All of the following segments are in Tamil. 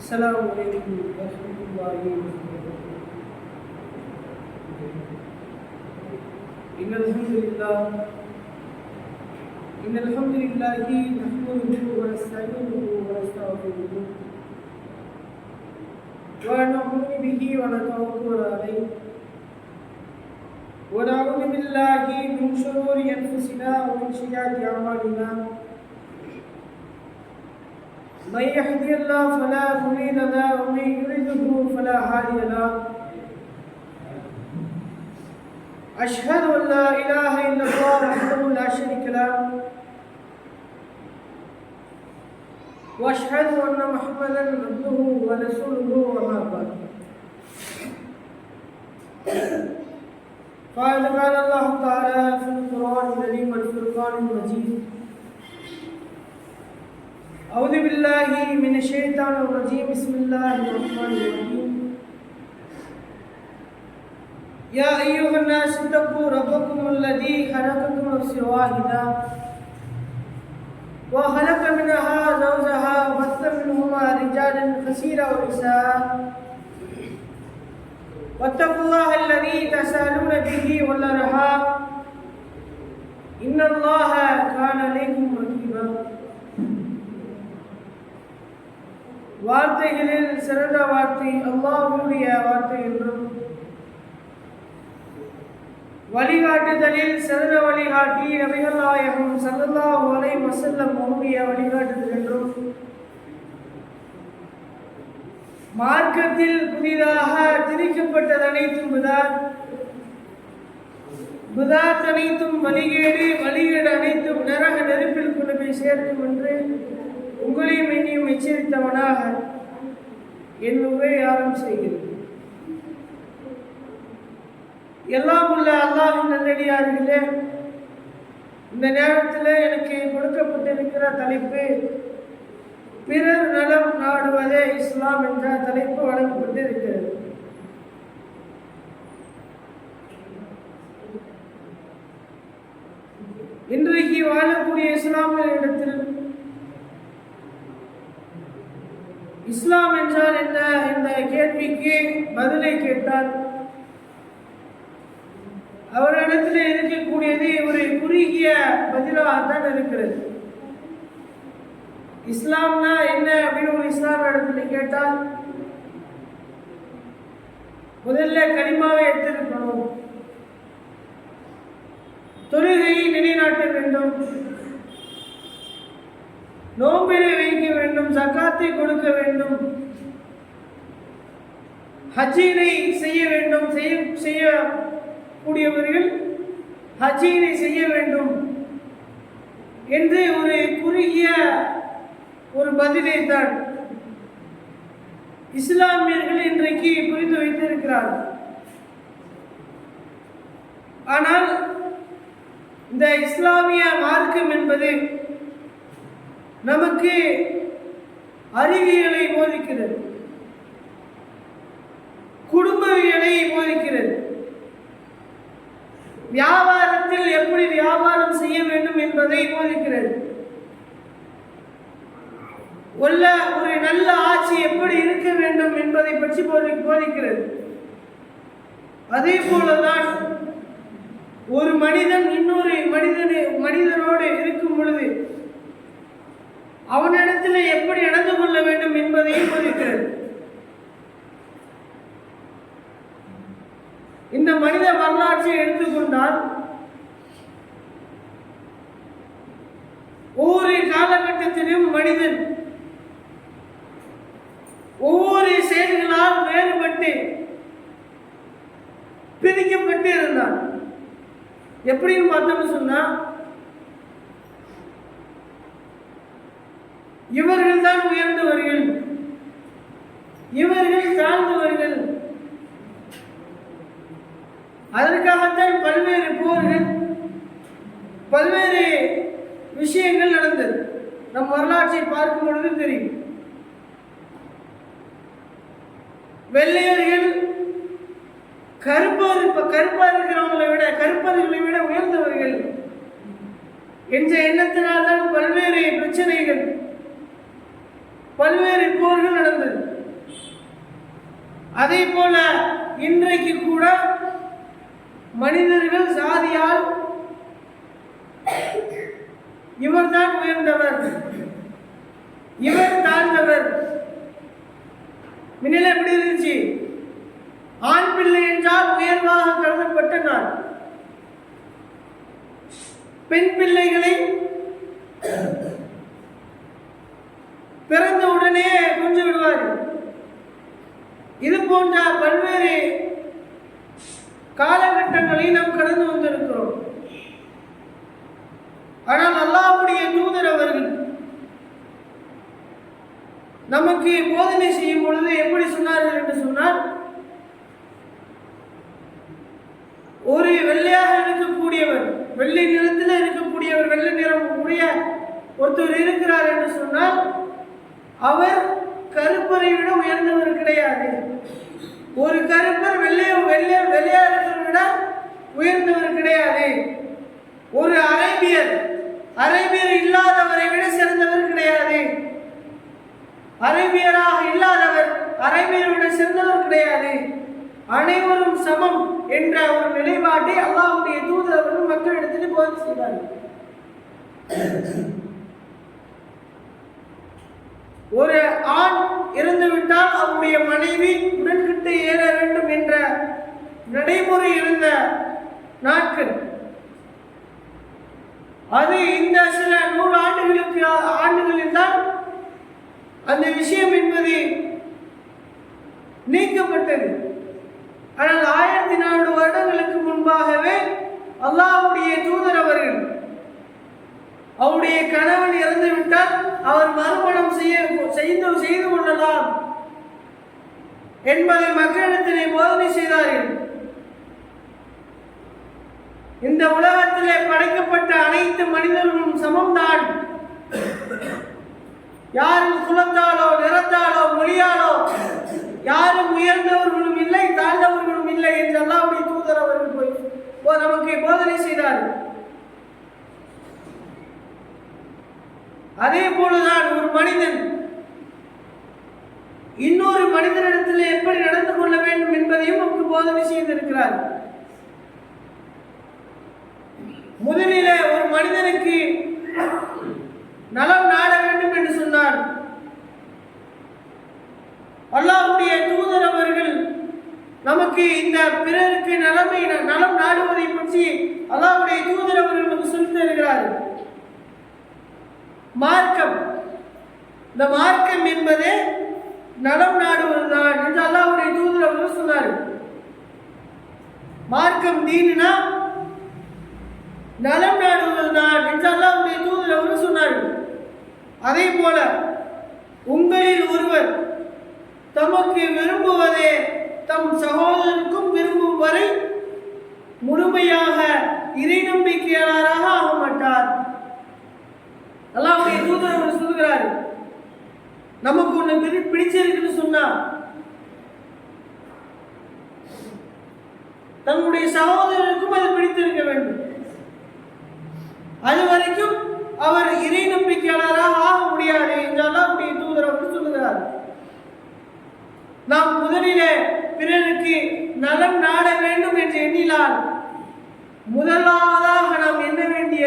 السلام عليكم ورحمة الله وبركاته إن الحمد لله إن الحمد لله نحمده ونستعينه ونستغفره ونؤمن به ونتوكل عليه ونعوذ بالله من شرور أنفسنا ومن سيئات أعمالنا من يهدي الله فلا مضل له ومن يضلل فلا هادي له. أشهد أن لا إله إلا الله وحده لا شريك له. وأشهد أن محمدا عبده ورسوله وما بعد. قال قال الله تعالى في القرآن الكريم والفرقان المجيد أعوذ بالله من الشيطان الرجيم. بسم الله الرحمن الرحيم. يا أيها الناس اتقوا ربكم الذي خلقكم نفس واحدة وخلق منها زوجها وبث منهما رجالا كثيرا ونساء. واتقوا الله الذي تسألون به والأرحام. إن الله كان عليكم رقيبا. வார்த்தைகளில் சிறந்த வார்த்தை அல்லாஹ்வுடைய வார்த்தை என்றும் வழிகாட்டுதலில் சிறந்த வழிகாட்டி நபிகள் நாயகம் சல்லல்லாஹு அலைஹி வஸல்லம் அவருடைய வழிகாட்டுதல் என்றும் மார்க்கத்தில் புதிதாக திரிக்கப்பட்டது அனைத்தும் புதார் புதாத் அனைத்தும் வழிகேடு வழிகேடு அனைத்தும் நரக நெருப்பில் கொண்டு போய் சேர்க்கும் என்று உங்களையும் என்னையும் எச்சரித்தவனாக என் உரை ஆரம் செய்கிறது. எல்லாம் உள்ள அல்லாஹின் நல்லடியார்களே இந்த நேரத்தில் எனக்கு கொடுக்கப்பட்டிருக்கிற தலைப்பு பிறர் நலம் நாடுவதே இஸ்லாம் என்ற தலைப்பு வழங்கப்பட்டிருக்கிறது. இன்றைக்கு வாழக்கூடிய இஸ்லாமியரிடத்தில் இஸ்லாம் என்றால் என்ன இந்த கேள்விக்கு பதிலை கேட்டார் அவரிடத்தில் இருக்கக்கூடியது ஒரு குறுகிய பதிலாக தான் இருக்கிறது. இஸ்லாம்னா என்ன அப்படின்னு ஒரு இஸ்லாம் இடத்துல கேட்டால் முதல்ல கனிமாவை எடுத்திருக்கணும் தொழுகையை நிலைநாட்ட வேண்டும். நோம்பினை வைக்க வேண்டும் சக்காத்தை கொடுக்க வேண்டும். ஹஜ்ஜினை செய்ய வேண்டும் செய்ய செய்யக்கூடியவர்கள் ஹஜ்ஜினை செய்ய வேண்டும் என்று ஒரு குறுகிய ஒரு பதிலை தான் இஸ்லாமியர்கள் இன்றைக்கு புரிந்து வைத்திருக்கிறார்கள். ஆனால் இந்த இஸ்லாமிய மார்க்கம் என்பது நமக்கு அறிவியலை போதிக்கிறது. குடும்பவியலை போதிக்கிறது. வியாபாரத்தில் எப்படி வியாபாரம் செய்ய வேண்டும் என்பதை போதிக்கிறது. உள்ள ஒரு நல்ல ஆட்சி எப்படி இருக்க வேண்டும் என்பதை பற்றி போதி போதிக்கிறது. அதே போலதான் ஒரு மனிதன் இன்னொரு மனிதனை மனிதனோடு இருக்கும் பொழுது அவனிடத்தில் எப்படி நடந்து கொள்ள வேண்டும் என்பதையும் போதிக்கிறது இந்த மனித வரலாற்றை எடுத்துக்கொண்டால் ஒவ்வொரு காலகட்டத்திலும் மனிதன் ஒவ்வொரு செயல்களால் வேறுபட்டு பிரிக்கப்பட்டு இருந்தான் எப்படின்னு பார்த்தோம்னு சொன்னா இவர்கள் தான் உயர்ந்தவர்கள். இவர்கள் தாழ்ந்தவர்கள். அதற்காகத்தான் பல்வேறு போர்கள் பல்வேறு விஷயங்கள் நடந்தது. நம் வரலாற்றை பார்க்கும் பொழுது தெரியும். வெள்ளையர்கள் கருப்பர் இப்ப கருப்பா இருக்கிறவங்களை விட கருப்பர்களை விட உயர்ந்தவர்கள். என்ற எண்ணத்தினால்தான் பல்வேறு பிரச்சனைகள் பல்வேறு போர்கள் நடந்தது. அதே போல இன்றைக்கு கூட மனிதர்கள் சாதியால் இவர்தான் உயர்ந்தவர் இவர் தாழ்ந்தவர். முன்னில எப்படி இருந்துச்சு? ஆண் பிள்ளை என்றால் உயர்வாக கருதப்பட்ட நாள். பெண் பிள்ளைகளை பிறந்த உடனே கொஞ்சம் விடுவார்கள் இது போன்ற பல்வேறு காலகட்டங்களை நாம் கடந்து வந்திருக்கிறோம். ஆனால் அல்லாவுடைய தூதர் அவர்கள் நமக்கு போதனை செய்யும் பொழுது எப்படி சொன்னார்கள் என்று சொன்னால் ஒரு வெள்ளையாக இருக்கக்கூடியவர் வெள்ளை நிறத்தில் இருக்கக்கூடியவர் வெள்ளை நிறம் உடைய ஒருத்தர் இருக்கிறார் என்று சொன்னால் அவர் கருப்பரை விட உயர்ந்தவர் கிடையாது. ஒரு கருப்பர் வெள்ளைய வெள்ளைய வெள்ளையா இருக்கிறவரை விட உயர்ந்தவர் கிடையாது. ஒரு அரேபியர் அரேபியர் இல்லாதவரை விட சிறந்தவர் கிடையாது. அரேபியராக இல்லாதவர் அரேபியரை விட சிறந்தவர் கிடையாது. அனைவரும் சமம் என்ற ஒரு நிலைப்பாட்டை அல்லாஹ்வுடைய தூதரவர்கள் மக்கள் எடுத்துட்டு போய் செய்தார்கள் ஒரு ஆண் இறந்துவிட்டால் அவருடைய மனைவி உடன்கிட்டு ஏற வேண்டும் என்ற நடைமுறை இருந்த நாட்கள். அது இந்த சில நூறு ஆண்டுகளுக்கு ஆண்டுகளில் தான் அந்த விஷயம் என்பது நீக்கப்பட்டது. ஆனால் ஆயிரத்தி நானூறு வருடங்களுக்கு முன்பாகவே அல்லாஹுடைய தூதர் அவர்கள் அவருடைய கணவன் இறந்து விட்டால் அவர் மறுமணம் செய்ய செய்து செய்து கொள்ளலாம் என்பதை மக்களிடத்திலே போதனை செய்தார்கள். இந்த உலகத்திலே படைக்கப்பட்ட அனைத்து மனிதர்களும் சமம்தான். யாரும் குலத்தாலோ நிறத்தாலோ மொழியாலோ யாரும் உயர்ந்தவர்களும் இல்லை தாழ்ந்தவர்களும் இல்லை என்று அல்லாவுடைய தூதர் அவர்கள் போய் நமக்கு போதனை செய்தார்கள். அதே போலதான் ஒரு மனிதன் இன்னொரு மனிதனிடத்தில் எப்படி நடந்து கொள்ள வேண்டும் என்பதையும் நமக்கு போதனை செய்திருக்கிறார். முதலிலே ஒரு மனிதனுக்கு நலம் நாட வேண்டும் என்று சொன்னார். அல்லாஹுடைய தூதர் அவர்கள் நமக்கு இந்த பிறருக்கு நலமை நலம் நாடுவதை பற்றி அல்லாஹுடைய தூதர் அவர்கள் நமக்கு சொல்லி தருகிறார்கள் மார்க்கம். இந்த மார்க்கம் என்பது நலம் நாடுவதுதான் என்று அல்லாவுடைய தூதர் அவர்கள் சொன்னார் மார்க்கம் தீனா நலம் நாடுவதுதான் என்று அல்லாவுடைய தூதர் அவர்கள் சொன்னார்கள். அதே போல உங்களில் ஒருவர் தமக்கு விரும்புவதே தம் சகோதரருக்கும் விரும்பும் வரை முழுமையாக இறை நம்பி ஆக மாட்டார் அல்லாஹ்வுடைய தூதர் அவர் சொல்கிறார் நமக்கு ஒண்ணு பெரிய பிடிச்சிருக்குன்னு சொன்னா. தன்னுடைய சகோதரருக்கும் அது பிடித்திருக்க வேண்டும். அது வரைக்கும் அவர் இறை நம்பிக்கையாளராக ஆக முடியாது என்று அல்லாஹ்வுடைய தூதர் அவர் சொல்லுகிறார். நாம் முதலிலே பிறருக்கு நலம் நாட வேண்டும் என்று எண்ணினால் முதலாவதாக நாம் எண்ண வேண்டிய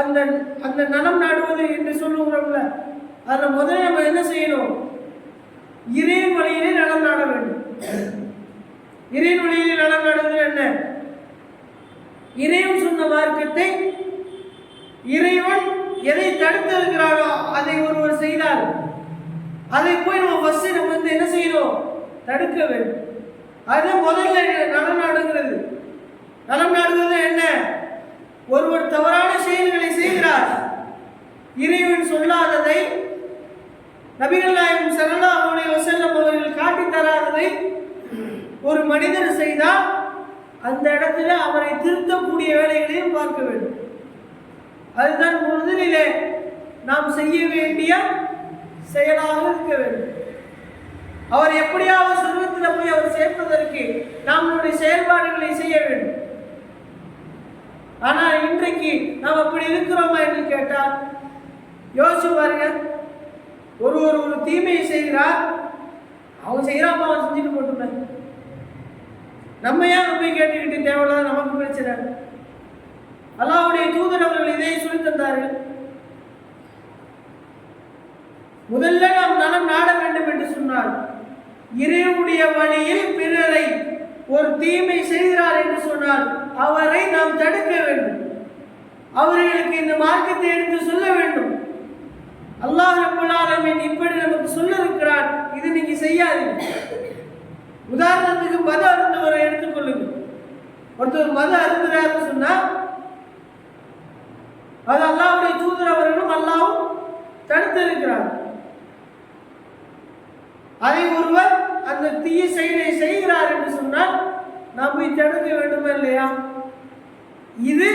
அந்த அந்த நலம் நாடுவது என்று சொல்லுகிறோம்ல. அதில் முதல்ல நம்ம என்ன செய்யணும்? இறை வழியிலே நலம் நாட வேண்டும். இறை வழியிலே நலம் நாடுவது என்ன? இறைவன் சொன்ன மார்க்கத்தை இறைவன் எதை தடுத்து இருக்கிறாரோ அதை ஒருவர் செய்தார். அதை போய் நம்ம ஃபஸ்ட்டு நம்ம வந்து என்ன செய்யணும்? தடுக்க வேண்டும். அது முதல்ல நலம் நாடுகிறது நலம் நாடுவது என்ன? ஒருவர் தவறான செயல்களை செய்கிறார். இறைவன் சொல்லாததை நபிகள் நாயகம் சரணா அலைஹி வசனம் அவர்கள் காட்டித் தராததை ஒரு மனிதர் செய்தால் அந்த இடத்துல அவரை திருத்தக்கூடிய வேலைகளையும் பார்க்க வேண்டும். அதுதான் முதலிலே நாம் செய்ய வேண்டிய செயலாக இருக்க வேண்டும். அவர் எப்படியாவது சொர்க்கத்தில் போய் அவர் சேர்ப்பதற்கு நாம் நம்முடைய செயல்பாடுகளை செய்ய வேண்டும். ஆனால் இன்றைக்கு நாம் அப்படி இருக்கிறோமா என்று கேட்டால் யோசிச்சு பாருங்க. ஒருவர் ஒரு தீமையை செய்கிறார் அவங்க செய்கிறாப்பா அவன் செஞ்சுட்டு போட்டுமே. நம்ம ஏன் போய் கேட்டுக்கிட்டு தேவையில்லாத நமக்கு பிரச்சனை? அல்லாவுடைய தூதர் அவர்கள் இதை சொல்லி தந்தார்கள். முதல்ல நாம் நலம் நாட வேண்டும் என்று சொன்னார். இறைவனுடைய வழியில் பிறரை ஒரு தீமை செய்கிறார் என்று சொன்னால் அவரை நாம் தடுக்க வேண்டும். அவர்களுக்கு இந்த மார்க்கத்தை எடுத்து சொல்ல வேண்டும். அல்லாஹ் ரப்பல் இப்படி நமக்கு சொல்ல இருக்கிறார் இது நீங்க செய்யாதீங்க. உதாரணத்துக்கு மத அருந்தவரை எடுத்துக்கொள்ளுங்க ஒருத்தர் மத அருந்துறாருன்னு சொன்னா அது அல்லாவுடைய தூதர் அவர்களும் அல்லாவும் தடுத்து இருக்கிறார். அதை ஒருவர் அந்த தீய செயலை செய்கிறார் என்று சொன்னால் நாம் போய் தடுக்க வேண்டுமா இல்லையா? இது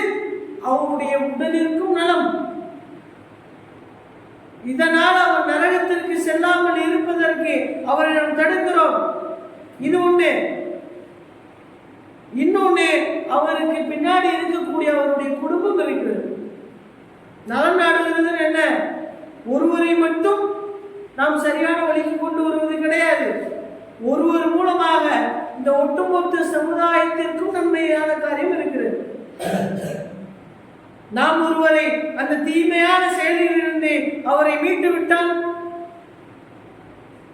அவருடைய உடலிற்கும் நலம். இதனால் அவர் நரகத்திற்கு செல்லாமல் இருப்பதற்கு அவரை நாம் தடுக்கிறோம். இது ஒண்ணு இன்னொன்னு அவருக்கு பின்னாடி இருக்கக்கூடிய அவருடைய குடும்பம் இருக்கிறது. நலம் நாடுகிறது என்ன? ஒருவரை மட்டும் நாம் சரியான வழிக்கு கொண்டு வருவது கிடையாது. ஒருவர் மூலமாக இந்த ஒட்டுமொத்த சமுதாயத்திற்கும் நன்மையான காரியம் இருக்கிறது. நாம் ஒருவரை அந்த தீமையான செயலிலிருந்து அவரை மீட்டு விட்டால்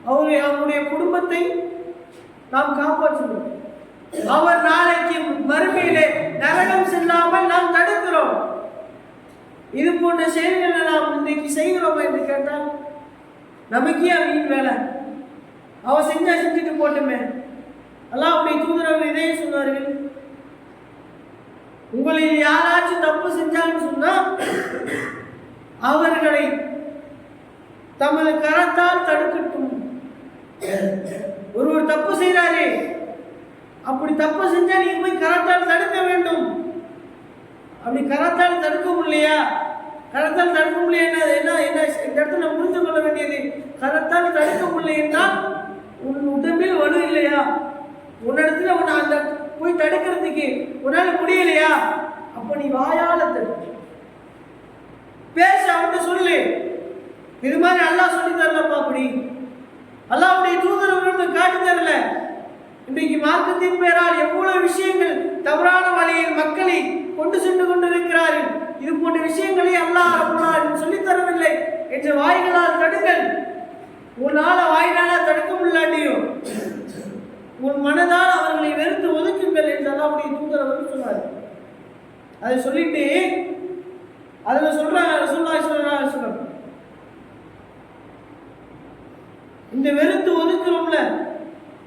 அவரை அவருடைய குடும்பத்தை நாம் காப்பாற்றுவோம். அவர் நாளைக்கு மறுமையிலே நரகம் செல்லாமல் நாம் தடுக்கிறோம். இது போன்ற செயல்களை நாம் இன்றைக்கு செய்கிறோமா என்று கேட்டால் நமக்கே அவன் வேலை. அவன் செஞ்சா செஞ்சுட்டு போட்டுமே. அப்படி தூதரவர் இதே சொன்னார்கள் உங்களில் யாராச்சும் தப்பு செஞ்சாங்கன்னு சொன்னால் அவர்களை தமது கரத்தால் தடுக்கட்டும். ஒருவர் தப்பு செய்கிறாரே அப்படி தப்பு செஞ்சால் நீங்க போய் கரத்தால் தடுக்க வேண்டும். அப்படி கரத்தால் தடுக்க முடியலையா கரத்தால் தடுக்க முடியல என்ன என்ன இந்த இடத்துல புரிந்து கொள்ள வேண்டியது கரத்தால் தடுக்க முடியலைன்னா உன் உடம்பில் வலு இல்லையா? உன்னிடத்துல உன்னை அந்த போய் தடுக்கிறதுக்கு உன்னால முடியலையா? அப்ப நீ வாயால தடு. பேச அவன்கிட்ட சொல்லு. இது மாதிரி நல்லா சொல்லி தரலப்பா அப்படி. அல்லாஹ்வுடைய தூதர் அவர்களுக்கு காட்டி தரல. இன்றைக்கு மார்க்கத்தின் பெயரால் எவ்வளவு விஷயங்கள் தவறான வழியில் மக்களை கொண்டு சென்று கொண்டிருக்கிறார்கள். இது போன்ற விஷயங்களை அல்லாஹ் ரப்பல் சொல்லித் தரவில்லை என்ற வாய்களால் தடுங்கள். உன்னால வாயினால தடுக்க முடியாட்டியும் உன் மனதால் அவர்களை வெறுத்து ஒதுக்குங்கள் என்று அல்லாஹ்வுடைய தூதர் அவர் சொன்னார் அதை சொல்லிட்டு அதில் சொல்றாங்க ரசூலுல்லாஹி ஸல்லல்லாஹு இந்த வெறுத்து ஒதுக்குறோம்ல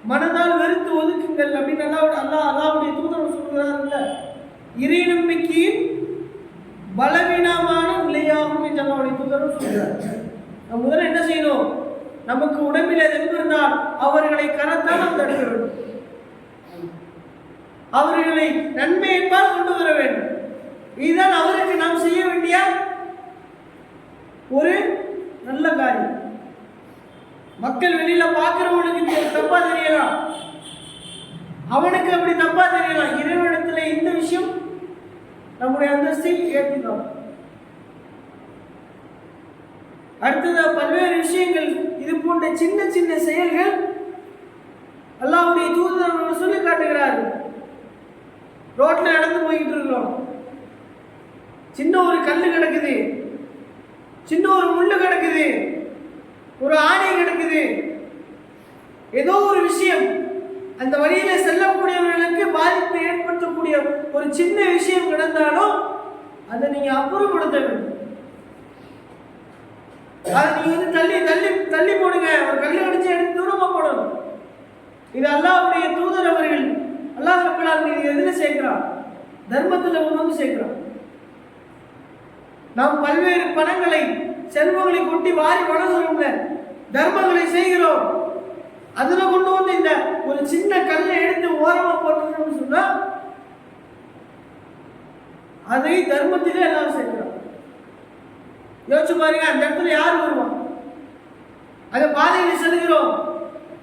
மனதால் வெறுத்து ஒதுக்குங்கள் அப்படின்னு அல்லா அல்லாஹ் அல்லாஹ்வுடைய தூதர் சொல்கிறாருல்ல இறை நம்பிக்கையின் பலவீனமான நிலையாகும் என்று அல்லாவுடைய தூதரும் சொல்கிறார் நம்ம முதல்ல என்ன செய்யணும்? நமக்கு உடம்பில் தெம்பு இருந்தால் அவர்களை கரத்தால் நாம் தடுக்க வேண்டும் அவர்களை நன்மை என்பால் கொண்டு வர வேண்டும். இதுதான் அவருக்கு நாம் செய்ய வேண்டிய ஒரு நல்ல காரியம். மக்கள் வெளியில பார்க்கிறவனுக்கு தப்பா தெரியலாம். அவனுக்கு அப்படி தப்பா தெரியலாம். இறைவனிடத்துல இந்த விஷயம் நம்முடைய அந்தஸ்தை ஏற்றுக்கலாம் அடுத்ததாக பல்வேறு விஷயங்கள் இது போன்ற சின்ன சின்ன செயல்கள் அல்லாவுடைய தூதர் அவர்கள் சொல்லி காட்டுகிறார்கள் ரோட்ல நடந்து போயிட்டு இருக்கிறோம். சின்ன ஒரு கல் கிடக்குது. சின்ன ஒரு முள்ளு கிடக்குது. ஒரு ஆணை கிடக்குது. ஏதோ ஒரு விஷயம். அந்த வழியில செல்லக்கூடியவர்களுக்கு பாதிப்பை ஏற்படுத்தக்கூடிய ஒரு சின்ன விஷயம் கிடந்தாலும் அதை நீங்க அப்புறப்படுத்த வேண்டும். அதை நீங்கள் வந்து தள்ளி தள்ளி தள்ளி போடுங்க. ஒரு கல்லு அடிச்சு எடுத்து தூரமாக போடணும். இது அல்லாவுடைய தூதர் அவர்கள். அல்லாஹ் ரப்பல் இது எதில் சேர்க்கிறான்? தர்மத்துல கொண்டு வந்து சேர்க்கிறான். நாம் பல்வேறு பணங்களை செல்வங்களை கொட்டி வாரி வளர்கிறோம்ல தர்மங்களை செய்கிறோம். அதில் கொண்டு வந்து இந்த ஒரு சின்ன கல்லை எடுத்து ஓரமாக போட்டுக்கணும்னு சொன்னால் அதை தர்மத்திலே எல்லாம் சேர்க்கிறோம் யோசிச்சு பாருங்க அந்த இடத்துல யார் வருவான் அந்த பாதையில செல்கிறோம்.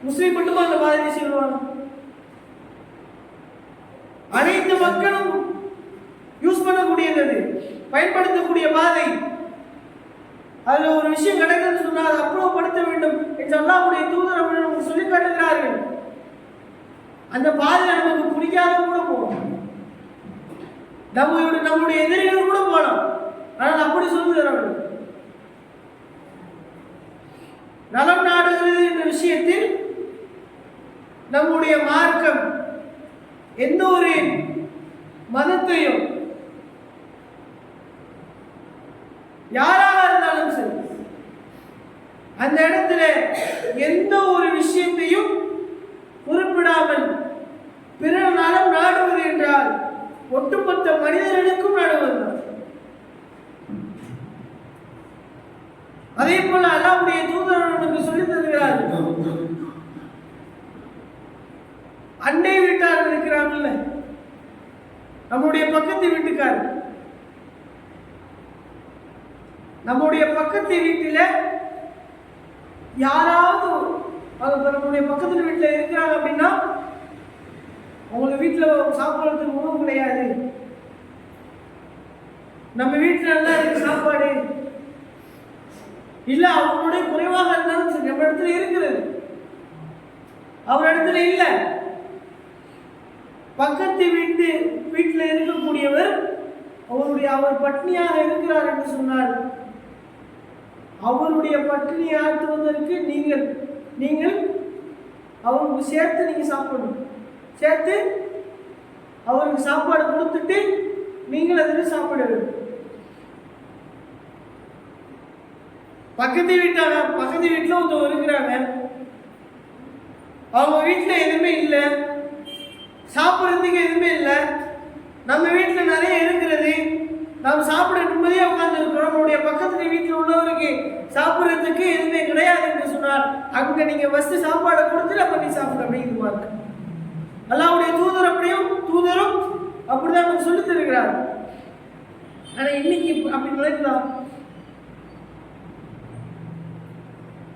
முஸ்லீம் மட்டுமா அந்த பாதையில செல்வாங்க அனைத்து மக்களும் யூஸ் பண்ணக்கூடியது பயன்படுத்தக்கூடிய பாதை. அதுல ஒரு விஷயம் கிடைக்குதுன்னு சொன்னால் அதை அப்புறப்படுத்த வேண்டும் என்று அல்லாவுடைய தூதர் அவர்கள் நமக்கு சொல்லி காட்டுகிறார்கள். அந்த பாதையில நமக்கு பிடிக்காத கூட போகலாம். நம்மளுடைய நம்முடைய எதிரிகள் கூட போகலாம். ஆனால் அப்படி சொல்லுகிறார்கள். நலம் நாடுகிறது என்ற விஷயத்தில் நம்முடைய மார்க்கம் எந்த ஒரு மதத்தையும் யாராக இருந்தாலும் சரி அந்த இடத்துல எந்த ஒரு விஷயத்தையும் குறிப்பிடாமல் பிறர் நலம் நாடுவது என்றால் ஒட்டுமொத்த மனிதர்களுக்கு நாடுவதுதான் அதே போல அல்லாவுடைய தூதர் நமக்கு சொல்லித் தருகிறார்கள். அண்டை வீட்டார் இருக்கிறாங்கல்ல. நம்முடைய பக்கத்து வீட்டுக்காரர். நம்முடைய பக்கத்து வீட்டில் யாராவது நம்முடைய பக்கத்து வீட்டில் இருக்கிறாங்க அப்படின்னா அவங்க வீட்டில் சாப்பிட்றதுக்கு உணவு கிடையாது. நம்ம வீட்டில் நல்லா இருக்கு சாப்பாடு. இல்லை அவங்களுடைய குறைவாக இருந்தாலும் சரி நம்ம இடத்துல இருக்கிறது. அவர் இடத்துல இல்லை. பக்கத்து வீட்டு வீட்டில் இருக்கக்கூடியவர் அவருடைய அவர் பட்னியாக இருக்கிறார் என்று சொன்னார். அவருடைய பட்டினி ஆற்றுவதற்கு நீங்கள் நீங்கள் அவருக்கு சேர்த்து நீங்கள் சாப்பிடணும். சேர்த்து அவருக்கு சாப்பாடு கொடுத்துட்டு நீங்கள் அதில் சாப்பிட வேண்டும். பக்கத்து வீட்டாங்க பக்கத்து வீட்டில் ஒருத்தவங்க இருக்கிறாங்க. அவங்க வீட்டில் எதுவுமே இல்லை. சாப்பிட்றதுக்கு எதுவுமே இல்லை. நம்ம வீட்டில் நிறைய இருக்கிறது. நாம் சாப்பிட நிம்மதியாக உட்காந்துருக்கிறோம் நம்மளுடைய பக்கத்து வீட்டில் உள்ளவருக்கு சாப்பிட்றதுக்கு எதுவுமே கிடையாது என்று சொன்னார் அங்கே நீங்கள் ஃபஸ்ட்டு சாப்பாடை கொடுத்துட்டு அப்போ நீ சாப்பிட அப்படிங்கிறது இருக்கு அல்லாவுடைய தூதர் அப்படியும் தூதரும் அப்படிதான் நமக்கு சொல்லித் தருகிறார். ஆனால் இன்னைக்கு அப்படி நினைக்கலாம்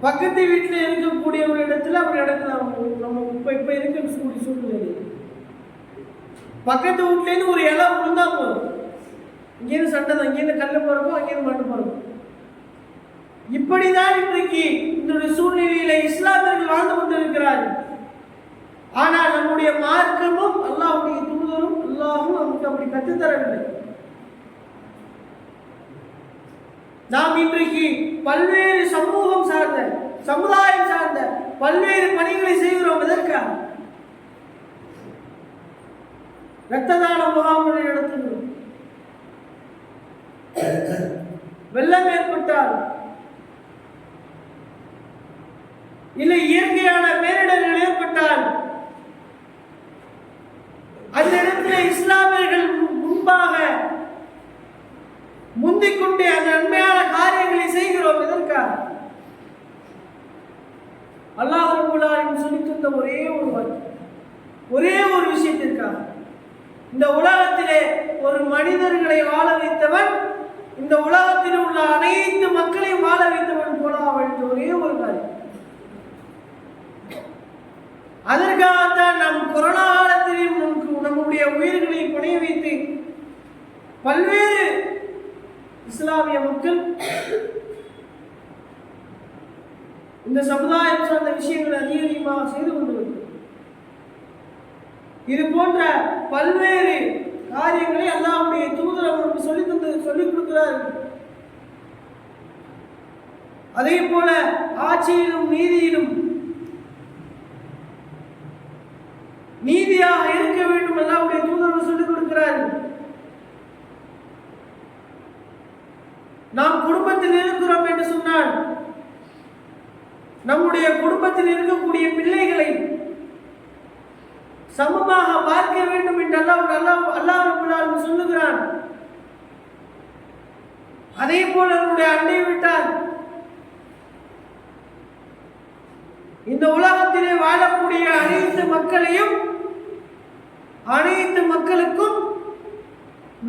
பக்கத்து வீட்டில் இருக்கக்கூடிய ஒரு இடத்துல அப்படி நடக்கலாம் நம்ம இப்போ இப்போ இருக்கக்கூடிய சூழ்நிலை. பக்கத்து வீட்லேருந்து ஒரு இலை விழுந்தா போதும். இங்கேருந்து சண்டை தான். இங்கேருந்து கல்ல பிறக்கும் அங்கேருந்து மண்ணு பிறக்கும் இப்படிதான் இன்றைக்கு இந்த சூழ்நிலையில இஸ்லாமியர்கள் வாழ்ந்து கொண்டிருக்கிறார்கள். ஆனால் நம்முடைய மார்க்கமும் அல்லாஹுடைய தூதரும் அல்லாஹும் நமக்கு அப்படி கற்றுத்தரவில்லை. நாம் இன்றைக்கு பல்வேறு சமூகம் சார்ந்த சமுதாயம் சார்ந்த பல்வேறு பணிகளை செய்கிறோம் எதற்காக இரத்த தான முகாம்களை நடத்துகிறோம். வெள்ளம் ஏற்பட்டால் இல்லை இயற்கையான பேரிடர்கள் ஏற்பட்டால் அந்த இடத்துல இஸ்லாம் முன்பாக முந்திக் கொண்டே அந்த நன்மையான காரியங்களை செய்கிறோம் எதற்காக அல்லாஹ் ரப்பல் ஆலமீன் சொல்லித் தந்த ஒரே ஒரு வார்த்தை ஒரே ஒரு விஷயத்திற்காக இந்த உலகத்திலே ஒரு மனிதர்களை வாழ வைத்தவன் இந்த உலகத்தில் உள்ள அனைத்து மக்களையும் வாழ வைத்தவன் போல அவன் ஒரே ஒரு காரியம் அதற்காகத்தான் நாம் கொரோனா காலத்திலும் நமக்கு நம்முடைய உயிர்களை பணைய வைத்து பல்வேறு இஸ்லாமிய மக்கள் இந்த சமுதாயம் சார்ந்த விஷயங்களை அதிக அதிகமாக செய்து கொண்டு வருகிறது இது போன்ற பல்வேறு காரியங்களை அல்லாஹ்வுடைய தூதர் அவர்களுக்கு சொல்லி தந்து சொல்லிக் கொடுக்கிறார்கள் அதே போல ஆட்சியிலும் நீதியிலும் நீதியாக இருக்க வேண்டும் அல்லாஹ்வுடைய தூதர் சொல்லிக் கொடுக்கிறார். நாம் குடும்பத்தில் இருக்கிறோம் என்று சொன்னால் நம்முடைய குடும்பத்தில் இருக்கக்கூடிய பிள்ளைகளை சமமாக பார்க்க வேண்டும் என்று அல்லாஹ் அல்லாஹ் அல்லாஹ் சொல்லுகிறான். அதே போல நம்முடைய அண்டை விட்டார் இந்த உலகத்திலே வாழக்கூடிய அனைத்து மக்களையும் அனைத்து மக்களுக்கும்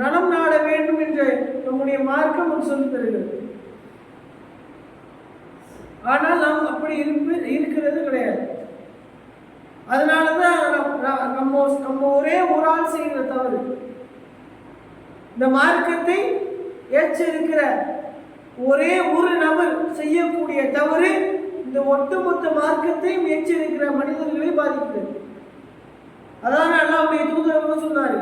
நலம் நாட வேண்டும் என்று நம்முடைய மார்க்கம் சொல்லி தருகிறது. ஆனால் நாம் அப்படி இருப்பு இருக்கிறது கிடையாது. அதனால தான் நம்ம நம்ம ஒரே ஒரு ஆள் செய்கிற தவறு. இந்த மார்க்கத்தை ஏற்றிருக்கிற ஒரே ஒரு நபர் செய்யக்கூடிய தவறு இந்த ஒட்டுமொத்த மார்க்கத்தையும் எச்சரிக்கிற மனிதர்களை பாதிக்கிறது. அதான் அல்லாவுடைய தூதரவர் சொன்னார்?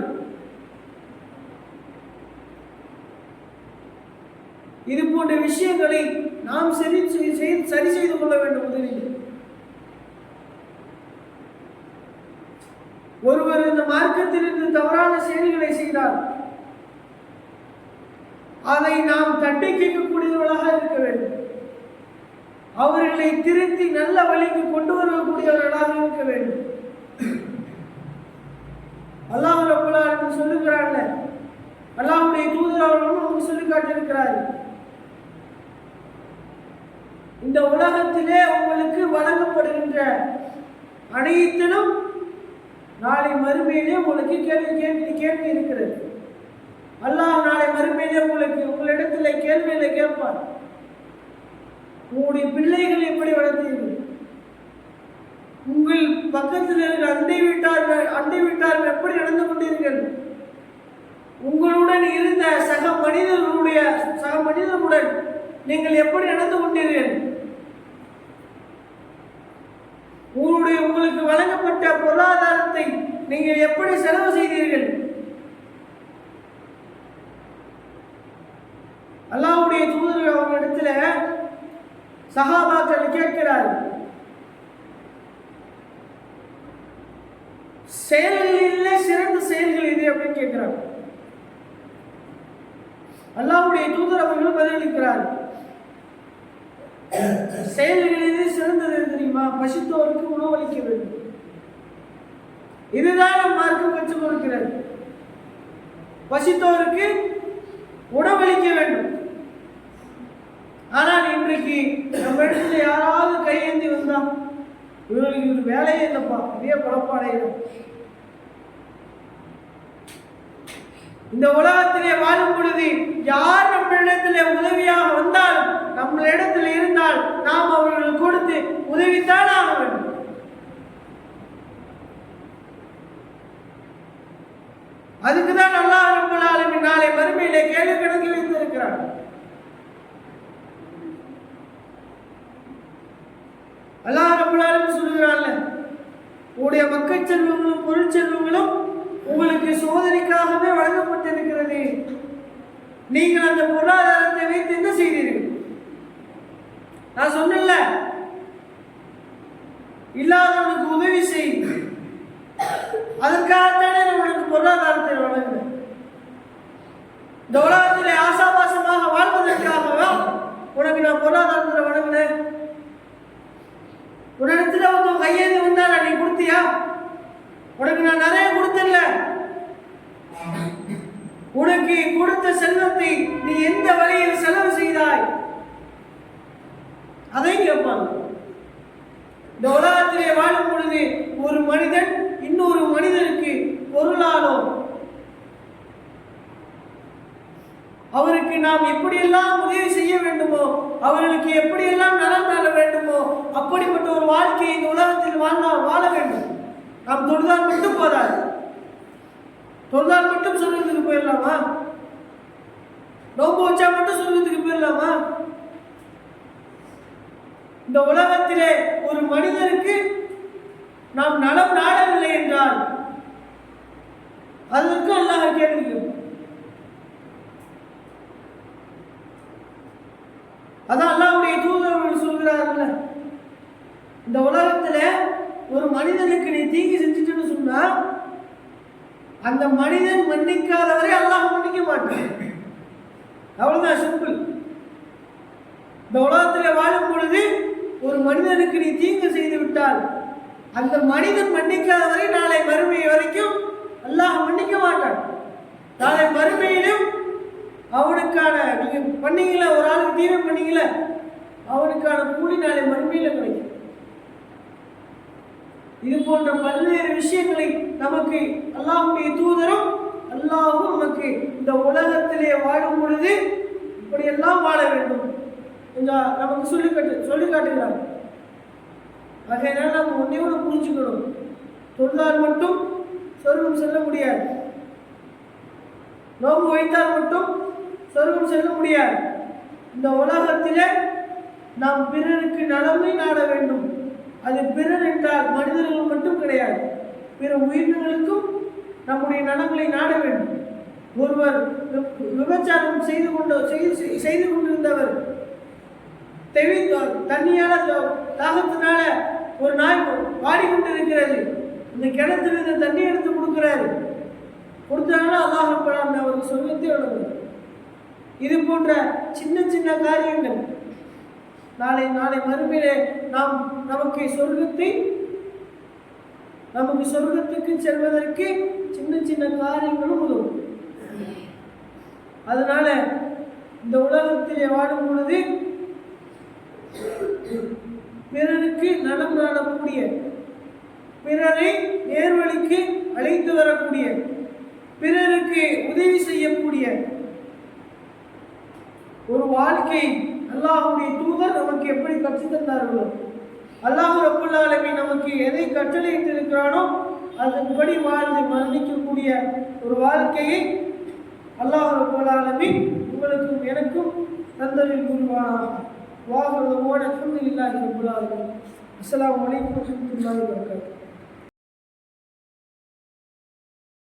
இது போன்ற விஷயங்களை நாம் சரி சரி செய்து கொள்ள வேண்டும் முதலில். ஒருவர் இந்த மார்க்கத்திலிருந்து தவறான செயல்களை செய்தார் அதை நாம் தட்டி கேட்கக்கூடியவர்களாக இருக்க வேண்டும். அவர்களை திருத்தி நல்ல வழிக்கு கொண்டு வரக்கூடியவர்களாக இருக்க வேண்டும். அல்லாஹ் ரப்பல் ஆலமீன் சொல்லுகிறாங்க அல்லாஹ்வுடைய தூதர் அவர்களும் நமக்கு சொல்லி காட்டியிருக்கிறார். இந்த உலகத்திலே உங்களுக்கு வழங்கப்படுகின்ற அனைத்திலும் நாளை மறுமையிலே உங்களுக்கு கேள்வி கேள்வி கேள்வி இருக்கிறது. அல்லாஹ் நாளை மறுமையிலே உங்களுக்கு உங்களிடத்தில் கேள்வியில கேட்பார். உங்களுடைய பிள்ளைகள் எப்படி வளர்த்தீர்கள்? உங்கள் பக்கத்தில் இருக்கிற அண்டை வீட்டார்கள் அண்டை வீட்டார்கள் எப்படி நடந்து கொண்டீர்கள்? உங்களுடன் இருந்த சக மனிதர்களுடைய சக மனிதர்களுடன் நீங்கள் எப்படி நடந்து கொண்டீர்கள்? உங்களுடைய உங்களுக்கு வழங்கப்பட்ட பொருளாதாரத்தை நீங்கள் எப்படி செலவு செய்தீர்கள்? அல்லாவுடைய தூதர் அவங்க இடத்துல சகாபாக்கள் கேட்கிறார் இல்லை சிறந்த செயல்கள் இது அப்படின்னு கேட்கிறார். அல்லாவுடைய தூதர் அவர்கள் பதிலளிக்கிறார் செயல்களிலே சிறந்தது தெரியுமா? பசித்தோருக்கு உணவளிக்க வேண்டும். இதுதான் நம் மார்க்கம் கற்றுக் கொடுக்கிறது பசித்தோருக்கு உணவளிக்க வேண்டும். ஆனால் இன்றைக்கு நம்ம இடத்துல யாராவது கையேந்தி வந்தா இவர்களுக்கு இது வேலையே இல்லைப்பா இதே குழப்பாடையிடும். இந்த உலகத்திலே வாழும் பொழுது யார் நம்மளிடத்திலே உதவியாக வந்தால் நம்மளிடத்தில் இருந்தால் நாம் அவர்கள் கொடுத்து உதவித்தான் ஆக வேண்டும். அதுக்குதான் நல்லா அல்லாஹ் நாளை மறுமையிலே கேள்வி கணக்கு வைத்திருக்கிறார் அல்லாஹ் ரப்பல் சொல்லுகிறாள் உங்களுடைய மக்கள் செல்வங்களும் பொருட்செல்வங்களும் உங்களுக்கு சோதனைக்காகவே வழங்கப்பட்டிருக்கிறது. நீங்கள் அந்த பொருளாதாரத்தை வைத்து என்ன செய்தீர்கள்? நான் சொன்னேன்ல இல்லாதவனுக்கு உதவி செய். அதற்காகத்தானே நான் பொருளாதாரத்தை வழங்குறேன் இந்த உலகத்தில் ஆசாபாசமாக வாழ்வதற்காகவா உனக்கு நான் பொருளாதாரத்தில் வழங்கினேன்? உன்னிடத்துல வந்து கையேந்தி வந்தாரா நீ கொடுத்தியா? உனக்கு நான் நிறைய கொடுத்தல உனக்கு கொடுத்த செல்வத்தை நீ எந்த வழியில் செலவு செய்தாய்? அதை கேட்பாங்க. இந்த உலகத்திலே வாழும் பொழுது ஒரு மனிதன் இன்னொரு மனிதனுக்கு பொருளாலோ அவருக்கு நாம் எப்படியெல்லாம் உதவி செய்ய வேண்டுமோ அவர்களுக்கு எப்படியெல்லாம் நலன் தர வேண்டுமோ அப்படிப்பட்ட ஒரு வாழ்க்கையை இந்த உலகத்தில் வாழ்ந்தால் வாழ வேண்டும். நாம் தொழுதால் மட்டும் போதாது. தொழுதால் மட்டும் சொல்றதுக்கு போயிடலாமா? நோம்பு வச்சா மட்டும் சொல்றதுக்கு போயிடலாமா? இந்த உலகத்திலே ஒரு மனிதருக்கு நாம் நலம் நாடவில்லை என்றால் அதற்கு அல்லாஹ் கேள்வி கேட்பான். தூதர்கள் சொல்கிறார்கள் இந்த உலகத்துல ஒரு மனிதனுக்கு நீ தீங்கு செஞ்சுட்டுன்னு சொன்னா அந்த மனிதன் மன்னிக்காதவரை அல்லாஹ் மன்னிக்க மாட்டான். அவ்வளவுதான் சிம்பிள். இந்த உலகத்துல வாழும் பொழுது ஒரு மனிதனுக்கு நீ தீங்கு செய்து விட்டால் அந்த மனிதன் மன்னிக்காதவரை நாளை மறுமை வரைக்கும் அல்லாஹ் மன்னிக்க மாட்டான். நாளை மறுமையிலும் அவனுக்கான நீங்க பண்ணீங்களா? ஒரு ஆளுக்கு தீமை பண்ணீங்களா? அவனுக்கான கூலி நாளை மண்மையில் கிடைக்கும். இது போன்ற பல்வேறு விஷயங்களை நமக்கு அல்லாஹுடைய தூதரும் அல்லாஹும் நமக்கு இந்த உலகத்திலே வாழும் பொழுது இப்படியெல்லாம் வாழ வேண்டும் என்றால் நமக்கு சொல்லி காட்டு சொல்லி காட்டுகிறார் ஆகையினால் நம்ம ஒன்னே ஒன்று புரிஞ்சுக்கணும். தொழுதால் மட்டும் சொர்க்கம் செல்ல முடியாது. நோம்பு வைத்தால் மட்டும் சொர்க்கம் செல்ல முடியாது. இந்த உலகத்திலே நாம் பிறருக்கு நலமை நாட வேண்டும். அது பிறர் என்றால் மனிதர்கள் மட்டும் கிடையாது பிற உயிரினங்களுக்கும் நம்முடைய நலங்களை நாட வேண்டும். ஒருவர் விபச்சாரம் செய்து கொண்டு செய்து செய்து கொண்டிருந்தவர் தெவித்தார் தண்ணியால தாகத்தினால ஒரு நாய் பாடிக்கொண்டிருக்கிறது இந்த கிணத்திலிருந்து தண்ணி எடுத்து கொடுக்கிறாரு. கொடுத்தாங்கன்னா அல்லாஹ் ரப்பல் அவருக்கு சொர்க்கத்தை வழங்குகிறார். இது போன்ற சின்ன சின்ன காரியங்கள் நாளை நாளை மறுமையிலே நாம் நமக்கு சொர்க்கத்தை நமக்கு சொர்க்கத்துக்கு செல்வதற்கு சின்ன சின்ன காரியங்களும் உதவும். அதனால இந்த உலகத்திலே வாடும் பொழுது பிறருக்கு நலம் நாடக்கூடிய பிறரை நேர்வழிக்கு அழைத்து வரக்கூடிய பிறருக்கு உதவி செய்யக்கூடிய ஒரு வாழ்க்கை அல்லாஹுடைய தூதர் நமக்கு எப்படி கற்று தந்தார்களோ அல்லாஹ் ரப்புல் நமக்கு எதை கட்டளையிட்டு இருக்கிறானோ அதன்படி வாழ்ந்து மரணிக்கக்கூடிய ஒரு வாழ்க்கையை அல்லாஹ் ரப்புல் உங்களுக்கும் எனக்கும் தந்தரில் புரிவானாக. வாகுறதோடு ஓட ரப்புல் இல்லாத அஸ்ஸலாமு அலைக்கும் வரஹ்மத்துல்லாஹி வபரகாத்துஹு.